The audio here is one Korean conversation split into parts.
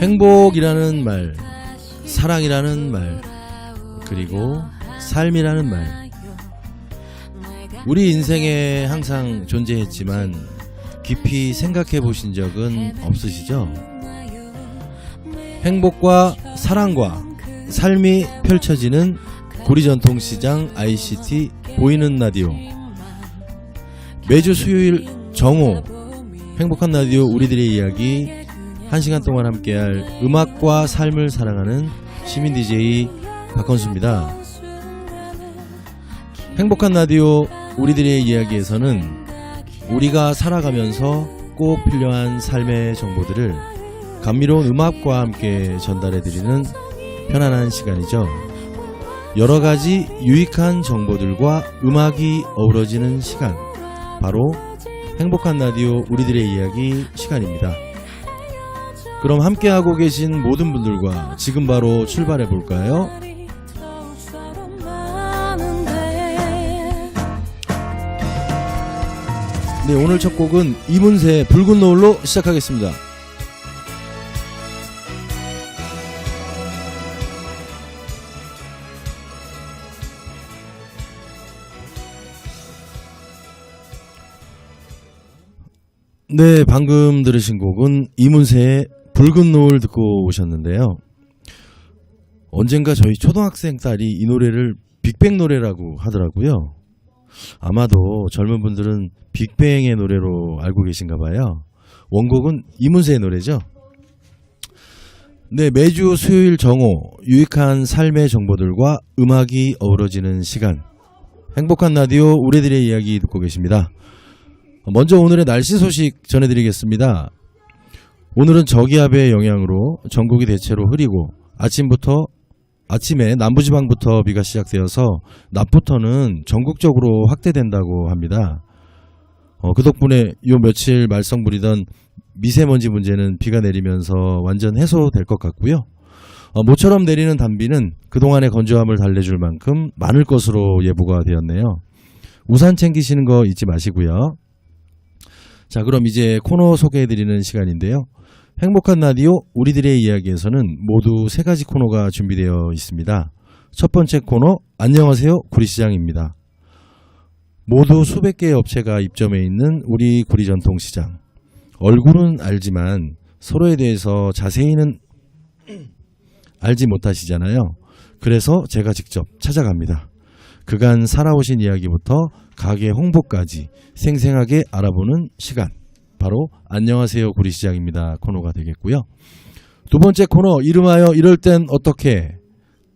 행복이라는 말, 사랑이라는 말, 그리고 삶이라는 말. 우리 인생에 항상 존재했지만 깊이 생각해 보신 적은 없으시죠? 행복과 사랑과 삶이 펼쳐지는 구리전통시장 ICT 보이는 라디오. 매주 수요일 정오 행복한 라디오 우리들의 이야기 한 시간 동안 함께할 음악과 삶을 사랑하는 시민 DJ 박건수입니다. 행복한 라디오 우리들의 이야기에서는 우리가 살아가면서 꼭 필요한 삶의 정보들을 감미로운 음악과 함께 전달해드리는 편안한 시간이죠. 여러 가지 유익한 정보들과 음악이 어우러지는 시간. 바로 행복한 라디오 우리들의 이야기 시간입니다. 그럼 함께하고 계신 모든 분들과 지금 바로 출발해 볼까요? 네, 오늘 첫 곡은 이문세의 붉은 노을로 시작하겠습니다. 네, 방금 들으신 곡은 이문세의 붉은 노을 듣고 오셨는데요. 언젠가 저희 초등학생 딸이 이 노래를 빅뱅 노래라고 하더라고요. 아마도 젊은 분들은 빅뱅의 노래로 알고 계신가 봐요. 원곡은 이문세의 노래죠. 네, 매주 수요일 정오 유익한 삶의 정보들과 음악이 어우러지는 시간. 행복한 라디오 우리들의 이야기 듣고 계십니다. 먼저 오늘의 날씨 소식 전해드리겠습니다. 오늘은 저기압의 영향으로 전국이 대체로 흐리고 아침부터 아침에 남부지방부터 비가 시작되어서 낮부터는 전국적으로 확대된다고 합니다. 어, 그 덕분에 요 며칠 말썽 부리던 미세먼지 문제는 비가 내리면서 완전 해소될 것 같고요. 어, 모처럼 내리는 단비는 그동안의 건조함을 달래줄 만큼 많을 것으로 예보가 되었네요. 우산 챙기시는 거 잊지 마시고요. 자, 그럼 이제 코너 소개해드리는 시간인데요. 행복한 라디오 우리들의 이야기에서는 모두 세 가지 코너가 준비되어 있습니다. 첫 번째 코너 안녕하세요 구리시장입니다. 모두 수백 개의 업체가 입점해 있는 우리 구리 전통시장. 얼굴은 알지만 서로에 대해서 자세히는 알지 못하시잖아요. 그래서 제가 직접 찾아갑니다. 그간 살아오신 이야기부터 가게 홍보까지 생생하게 알아보는 시간. 바로 안녕하세요 구리시장입니다 코너가 되겠고요. 두 번째 코너 이름하여 이럴 땐 어떻게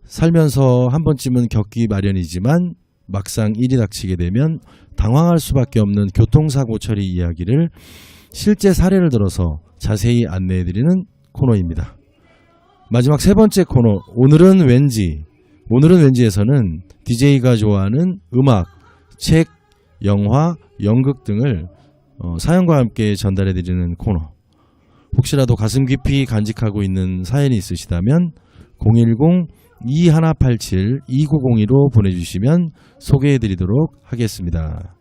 살면서 한 번쯤은 겪기 마련이지만 막상 일이 닥치게 되면 당황할 수밖에 없는 교통사고 처리 이야기를 실제 사례를 들어서 자세히 안내해 드리는 코너입니다. 마지막 세 번째 코너 오늘은 왠지 오늘은 왠지에서는 DJ가 좋아하는 음악, 책, 영화, 연극 등을 어, 사연과 함께 전달해드리는 코너. 혹시라도 가슴 깊이 간직하고 있는 사연이 있으시다면 010-2187-2902로 보내주시면 소개해드리도록 하겠습니다.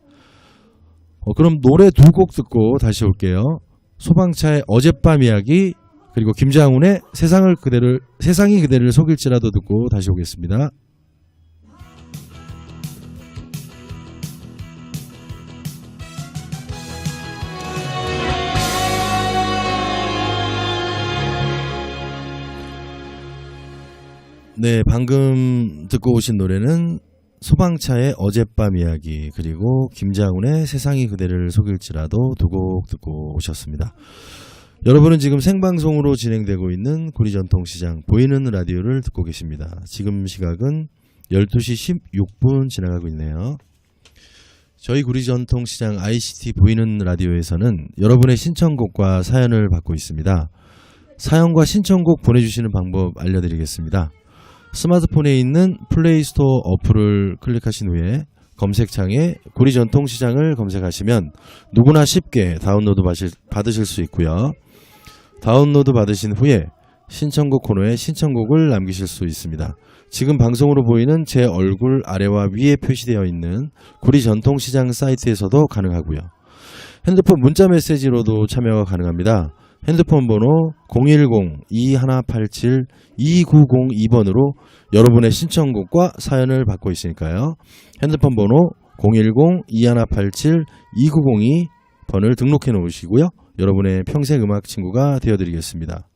어, 그럼 노래 두 곡 듣고 다시 올게요. 소방차의 어젯밤 이야기 그리고 김장훈의 세상을 그대를 세상이 그대를 속일지라도 듣고 다시 오겠습니다. 네, 방금 듣고 오신 노래는 소방차의 어젯밤 이야기 그리고 김장훈의 세상이 그대를 속일지라도 두 곡 듣고 오셨습니다. 여러분은 지금 생방송으로 진행되고 있는 구리전통시장 보이는 라디오를 듣고 계십니다. 지금 시각은 12시 16분 지나가고 있네요. 저희 구리전통시장 ICT 보이는 라디오에서는 여러분의 신청곡과 사연을 받고 있습니다. 사연과 신청곡 보내주시는 방법 알려드리겠습니다. 스마트폰에 있는 플레이스토어 어플을 클릭하신 후에 검색창에 구리 전통시장을 검색하시면 누구나 쉽게 다운로드 받으실, 수 있고요. 다운로드 받으신 후에 신청곡 코너에 신청곡을 남기실 수 있습니다. 지금 방송으로 보이는 제 얼굴 아래와 위에 표시되어 있는 구리 전통시장 사이트에서도 가능하고요. 핸드폰 문자 메시지로도 참여가 가능합니다. 핸드폰 번호 010-2187-2902번으로 여러분의 신청곡과 사연을 받고 있으니까요. 핸드폰 번호 010-2187-2902번을 등록해 놓으시고요. 여러분의 평생 음악 친구가 되어드리겠습니다.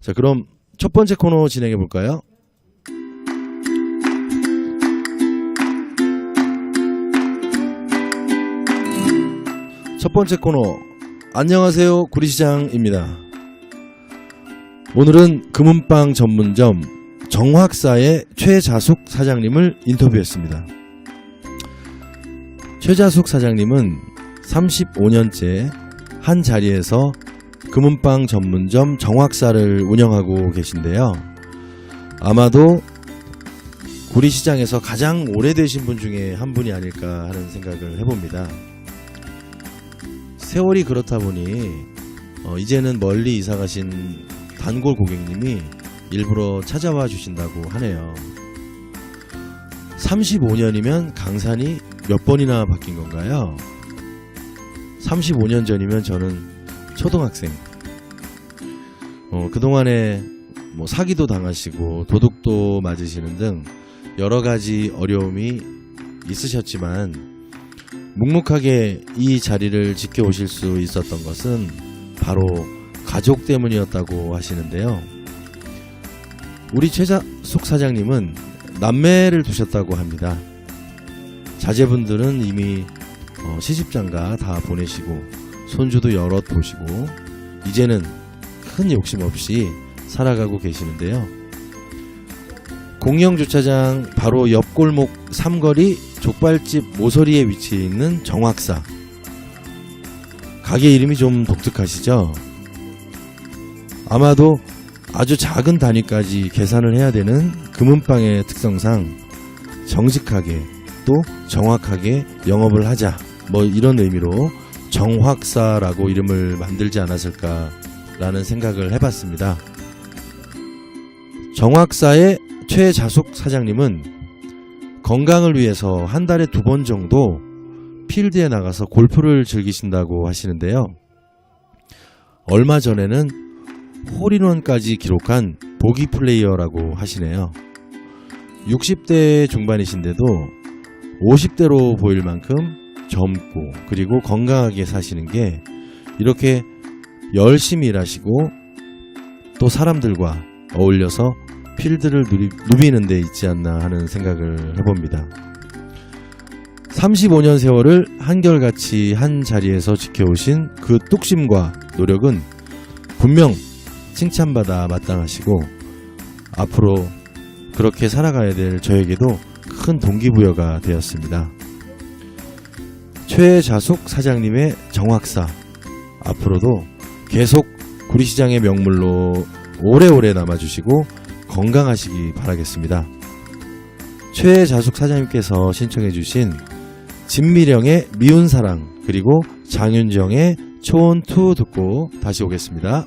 자, 그럼 첫 번째 코너 진행해 볼까요? 첫 번째 코너 안녕하세요 구리시장입니다. 오늘은 금은빵 전문점 정확사의 최자숙 사장님을 인터뷰했습니다. 최자숙 사장님은 35년째 한 자리에서 금은빵 전문점 정확사를 운영하고 계신데요. 아마도 구리시장에서 가장 오래되신 분 중에 한 분이 아닐까 하는 생각을 해봅니다. 세월이 그렇다 보니 어, 이제는 멀리 이사 가신 단골 고객님이 일부러 찾아와 주신다고 하네요. 35년이면 강산이 몇 번이나 바뀐 건가요? 35년 전이면 저는 초등학생. 어, 그동안에 뭐 사기도 당하시고 도둑도 맞으시는 등 여러 가지 어려움이 있으셨지만 묵묵하게 이 자리를 지켜오실 수 있었던 것은 바로 가족 때문이었다고 하시는데요. 우리 최자숙 사장님은 남매를 두셨다고 합니다. 자제분들은 이미 어, 시집장가 다 보내시고 손주도 여럿 보시고 이제는 큰 욕심 없이 살아가고 계시는데요. 공영주차장 바로 옆 골목 삼거리 족발집 모서리에 위치해 있는 정확사. 가게 이름이 좀 독특하시죠? 아마도 아주 작은 단위까지 계산을 해야 되는 금은빵의 특성상 정직하게 또 정확하게 영업을 하자. 뭐 이런 의미로 정확사라고 이름을 만들지 않았을까라는 생각을 해봤습니다. 정확사의 최자숙 사장님은 건강을 위해서 한 달에 두 번 정도 필드에 나가서 골프를 즐기신다고 하시는데요. 얼마 전에는 홀인원까지 기록한 보기 플레이어라고 하시네요. 60대 중반이신데도 50대로 보일 만큼 젊고 그리고 건강하게 사시는 게 이렇게 열심히 일하시고 또 사람들과 어울려서 필드를 누리, 누비는 데 있지 않나 하는 생각을 해봅니다. 35년 세월을 한결같이 한 자리에서 지켜오신 그 뚝심과 노력은 분명 칭찬받아 마땅하시고 앞으로 그렇게 살아가야 될 저에게도 큰 동기부여가 되었습니다. 최자숙 사장님의 정확사 앞으로도 계속 구리시장의 명물로 오래오래 남아주시고 건강하시기 바라겠습니다. 최자숙 사장님께서 신청해 주신 진미령의 미운 사랑 그리고 장윤정의 초원2 듣고 다시 오겠습니다.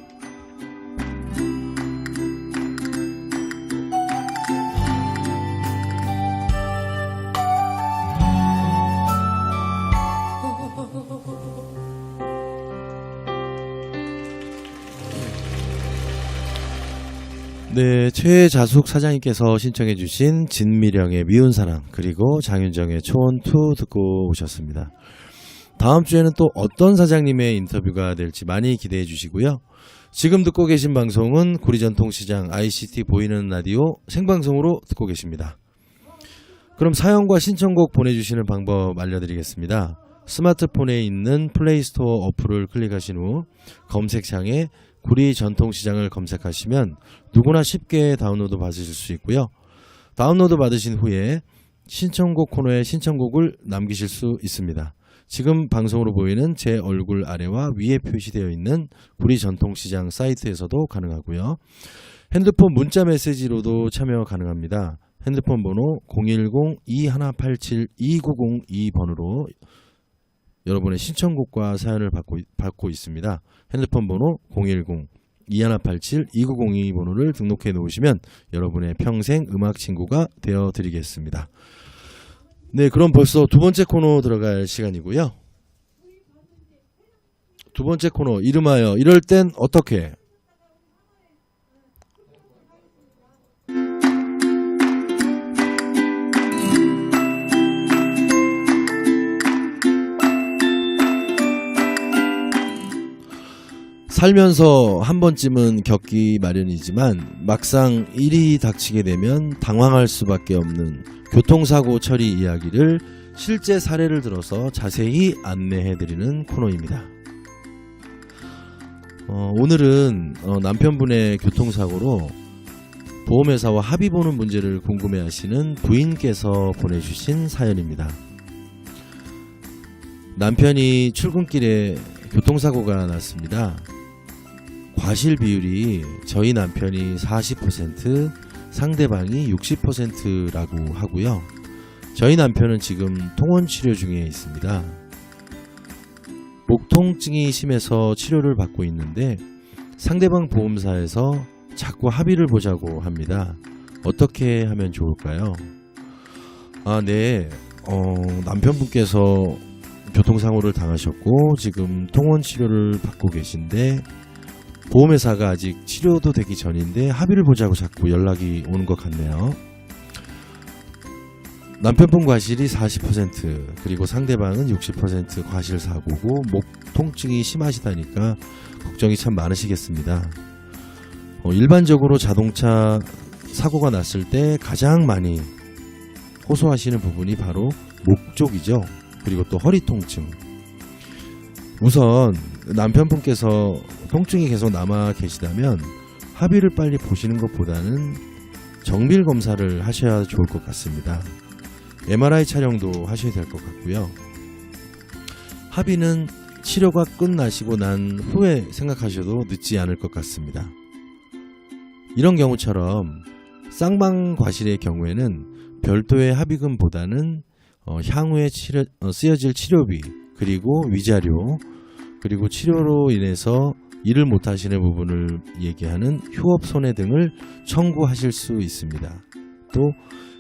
네, 최자숙 사장님께서 신청해 주신 진미령의 미운 사랑 그리고 장윤정의 초원2 듣고 오셨습니다. 다음 주에는 또 어떤 사장님의 인터뷰가 될지 많이 기대해 주시고요. 지금 듣고 계신 방송은 구리전통시장 ICT 보이는 라디오 생방송으로 듣고 계십니다. 그럼 사연과 신청곡 보내주시는 방법 알려드리겠습니다. 스마트폰에 있는 플레이스토어 어플을 클릭하신 후 검색창에 구리 전통시장을 검색하시면 누구나 쉽게 다운로드 받으실 수 있고요. 다운로드 받으신 후에 신청곡 코너에 신청곡을 남기실 수 있습니다. 지금 방송으로 보이는 제 얼굴 아래와 위에 표시되어 있는 구리 전통시장 사이트에서도 가능하고요. 핸드폰 문자 메시지로도 참여 가능합니다. 핸드폰 번호 010-2187-2902번으로 여러분의 신청곡과 사연을 받고, 받고 있습니다. 핸드폰 번호 010-2187-2902 번호를 등록해 놓으시면 여러분의 평생 음악 친구가 되어 드리겠습니다. 네, 그럼 벌써 두 번째 코너 들어갈 시간이고요. 두 번째 코너 이름하여 이럴 땐 어떻게? 살면서 한 번쯤은 겪기 마련이지만 막상 일이 닥치게 되면 당황할 수밖에 없는 교통사고 처리 이야기를 실제 사례를 들어서 자세히 안내해드리는 코너입니다. 어, 오늘은 어, 남편분의 교통사고로 보험회사와 합의 보는 문제를 궁금해 하시는 부인께서 보내주신 사연입니다. 남편이 출근길에 교통사고가 났습니다. 과실 비율이 저희 남편이 40%, 상대방이 60%라고 하고요. 저희 남편은 지금 통원 치료 중에 있습니다. 목 통증이 심해서 치료를 받고 있는데 상대방 보험사에서 자꾸 합의를 보자고 합니다. 어떻게 하면 좋을까요? 아, 네. 어, 남편분께서 교통사고를 당하셨고 지금 통원 치료를 받고 계신데 보험회사가 아직 치료도 되기 전인데 합의를 보자고 자꾸 연락이 오는 것 같네요. 남편분 과실이 40% 그리고 상대방은 60% 과실 사고고 목 통증이 심하시다니까 걱정이 참 많으시겠습니다. 어, 일반적으로 자동차 사고가 났을 때 가장 많이 호소하시는 부분이 바로 목 쪽이죠. 그리고 또 허리 통증. 우선 남편분께서 통증이 계속 남아 계시다면 합의를 빨리 보시는 것보다는 정밀 검사를 하셔야 좋을 것 같습니다. MRI 촬영도 하셔야 될 것 같고요. 합의는 치료가 끝나시고 난 후에 생각하셔도 늦지 않을 것 같습니다. 이런 경우처럼 쌍방 과실의 경우에는 별도의 합의금보다는 어, 향후에 치료, 어, 쓰여질 치료비 그리고 위자료 그리고 치료로 인해서 일을 못하시는 부분을 얘기하는 휴업 손해 등을 청구하실 수 있습니다. 또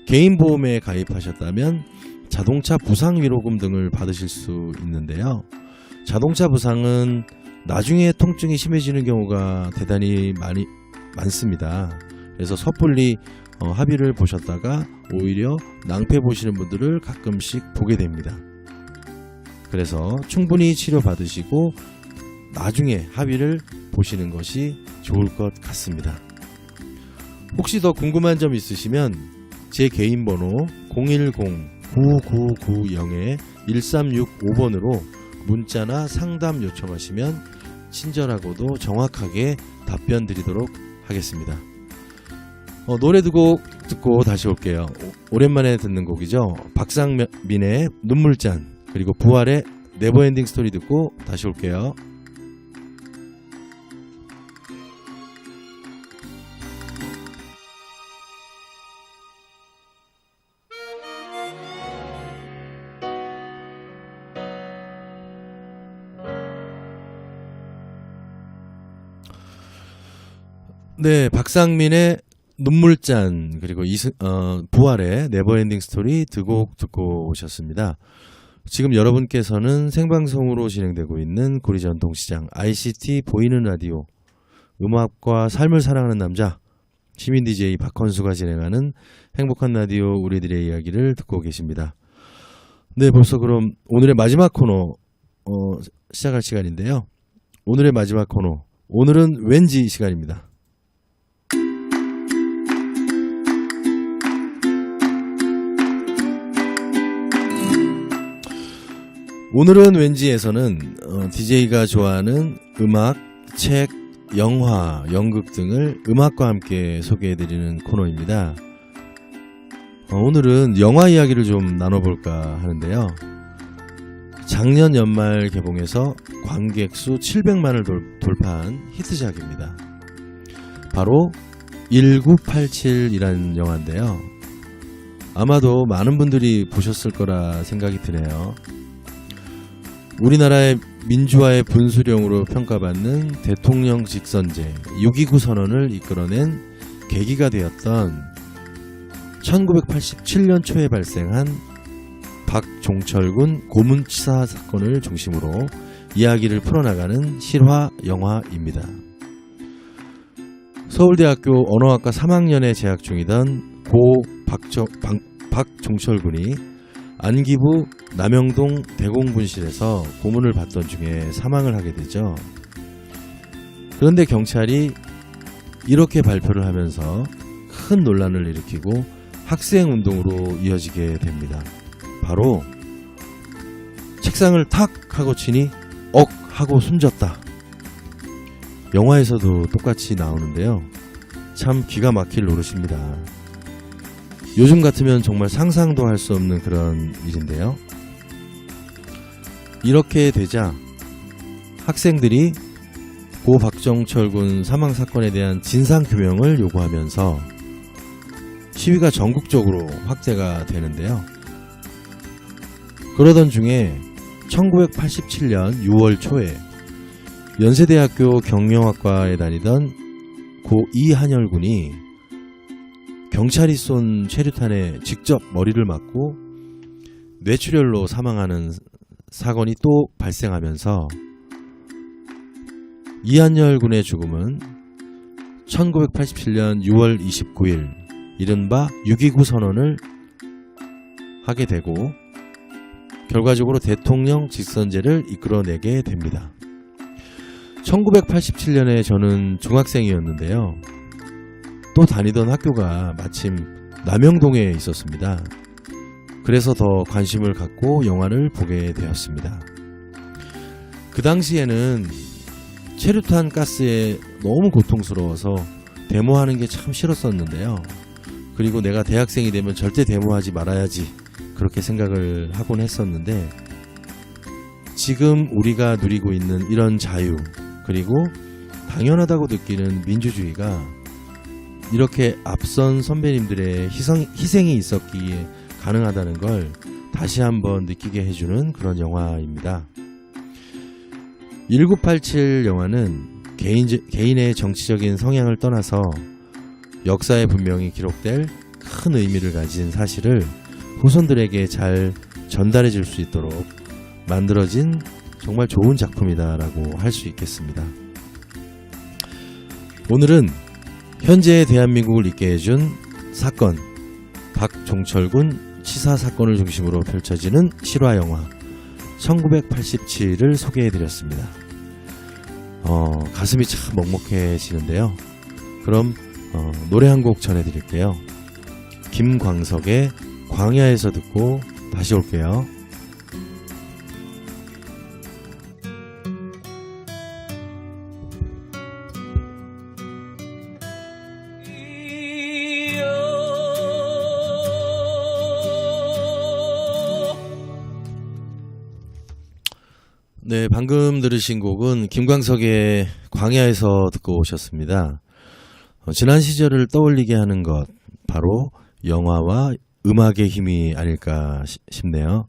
개인 보험에 가입하셨다면 자동차 부상 위로금 등을 받으실 수 있는데요. 자동차 부상은 나중에 통증이 심해지는 경우가 대단히 많이 많습니다. 그래서 섣불리 어, 합의를 보셨다가 오히려 낭패 보시는 분들을 가끔씩 보게 됩니다. 그래서 충분히 치료 받으시고 나중에 합의를 보시는 것이 좋을 것 같습니다. 혹시 더 궁금한 점 있으시면 제 개인 번호 010-9990-1365번으로 문자나 상담 요청하시면 친절하고도 정확하게 답변 드리도록 하겠습니다. 어, 노래 두 곡 듣고 다시 올게요. 오- 오랜만에 듣는 곡이죠. 박상민의 눈물잔 그리고 부활의 네버엔딩 스토리 듣고 다시 올게요. 네, 박상민의 눈물잔 그리고 이승, 어, 부활의 네버엔딩 스토리 두 곡 듣고 오셨습니다. 지금 여러분께서는 생방송으로 진행되고 있는 구리전통시장 ICT 보이는 라디오 음악과 삶을 사랑하는 남자 시민 DJ 박헌수가 진행하는 행복한 라디오 우리들의 이야기를 듣고 계십니다. 네, 벌써 그럼 오늘의 마지막 코너 어, 시작할 시간인데요. 오늘의 마지막 코너 오늘은 왠지 시간입니다. 오늘은 왠지에서는 어, DJ가 좋아하는 음악, 책, 영화, 연극 등을 음악과 함께 소개해드리는 코너입니다. 어, 오늘은 영화 이야기를 좀 나눠볼까 하는데요. 작년 연말 개봉해서 관객 수 700만을 돌, 돌파한 히트작입니다. 바로 1987이라는 영화인데요. 아마도 많은 분들이 보셨을 거라 생각이 드네요. 우리나라의 민주화의 분수령으로 평가받는 대통령 직 선제 6.29 선언을 이끌어낸 계기가 되었던 1987년 초에 발생한 박종철군 고문치사 사건을 중심으로 이야기를 풀어나가는 실화 영화입니다. 서울대학교 언어학과 3학년에 재학 중이던 고 박정, 박, 박종철 군이 안기부 남영동 대공분실에서 고문을 받던 중에 사망을 하게 되죠. 그런데 경찰이 이렇게 발표를 하면서 큰 논란을 일으키고 학생 운동으로 이어지게 됩니다. 바로 책상을 탁 하고 치니 억 하고 숨졌다. 영화에서도 똑같이 나오는데요. 참 기가 막힐 노릇입니다. 요즘 같으면 정말 상상도 할 수 없는 그런 일인데요. 이렇게 되자 학생들이 고 박정철 군 사망 사건에 대한 진상 규명을 요구하면서 시위가 전국적으로 확대가 되는데요. 그러던 중에 1987년 6월 초에 연세대학교 경영학과에 다니던 고 이한열 군이 경찰이 쏜 최루탄에 직접 머리를 맞고 뇌출혈로 사망하는 사건이 또 발생하면서 이한열 군의 죽음은 1987년 6월 29일 이른바 6.29 선언을 하게 되고 결과적으로 대통령 직선제를 이끌어내게 됩니다. 1987년에 저는 중학생이었는데요. 또 다니던 학교가 마침 남영동에 있었습니다. 그래서 더 관심을 갖고 영화를 보게 되었습니다. 그 당시에는 체류탄 가스에 너무 고통스러워서 데모하는 게 참 싫었었는데요. 그리고 내가 대학생이 되면 절대 데모하지 말아야지 그렇게 생각을 하곤 했었는데 지금 우리가 누리고 있는 이런 자유 그리고 당연하다고 느끼는 민주주의가 이렇게 앞선 선배님들의 희생, 희생이 있었기에 가능하다는 걸 다시 한번 느끼게 해주는 그런 영화입니다. 1987 영화는 개인, 개인의 정치적인 성향을 떠나서 역사에 분명히 기록될 큰 의미를 가진 사실을 후손들에게 잘 전달해 줄 수 있도록 만들어진 정말 좋은 작품이다라고 할 수 있겠습니다. 오늘은 현재의 대한민국을 있게 해준 사건, 박종철군 치사 사건을 중심으로 펼쳐지는 실화 영화 1987을 소개해드렸습니다. 어, 가슴이 참 먹먹해지는데요. 그럼 어, 노래 한 곡 전해드릴게요. 김광석의 광야에서 듣고 다시 올게요. 방금 들으신 곡은 김광석의 광야에서 듣고 오셨습니다. 어, 지난 시절을 떠올리게 하는 것, 바로 영화와 음악의 힘이 아닐까 시- 싶네요.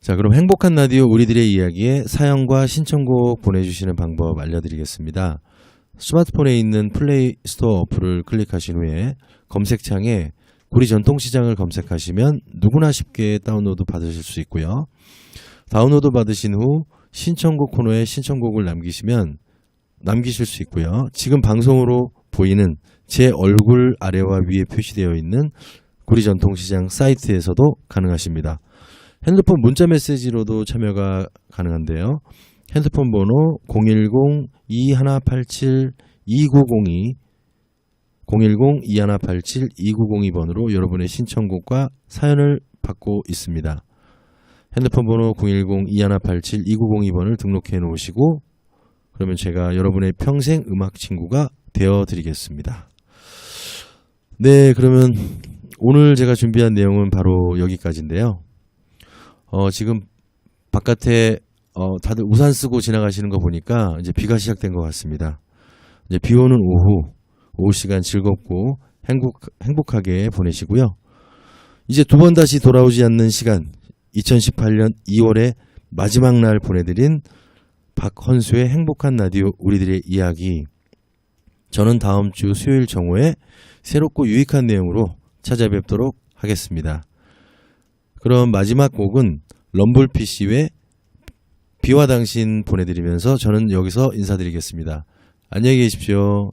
자, 그럼 행복한 라디오 우리들의 이야기에 사연과 신청곡 보내주시는 방법 알려드리겠습니다. 스마트폰에 있는 플레이 스토어 어플을 클릭하신 후에 검색창에 구리 전통시장을 검색하시면 누구나 쉽게 다운로드 받으실 수 있고요. 다운로드 받으신 후 신청곡 코너에 신청곡을 남기시면 남기실 수 있고요. 지금 방송으로 보이는 제 얼굴 아래와 위에 표시되어 있는 구리 전통시장 사이트에서도 가능하십니다. 핸드폰 문자 메시지로도 참여가 가능한데요. 핸드폰 번호 010-2187-2902 010-2187-2902번으로 여러분의 신청곡과 사연을 받고 있습니다. 핸드폰 번호 010-2187-2902번을 등록해 놓으시고 그러면 제가 여러분의 평생 음악 친구가 되어 드리겠습니다. 네, 그러면 오늘 제가 준비한 내용은 바로 여기까지인데요. 어, 지금 바깥에 어, 다들 우산 쓰고 지나가시는 거 보니까 이제 비가 시작된 것 같습니다. 이제 비 오는 오후, 오후 시간 즐겁고 행복, 행복하게 보내시고요. 이제 두 번 다시 돌아오지 않는 시간, 2018년 2월의 마지막 날 보내드린 박헌수의 행복한 라디오 우리들의 이야기. 저는 다음 주 수요일 정오에 새롭고 유익한 내용으로 찾아뵙도록 하겠습니다. 그럼 마지막 곡은 럼블피쉬의 비와 당신 보내드리면서 저는 여기서 인사드리겠습니다. 안녕히 계십시오.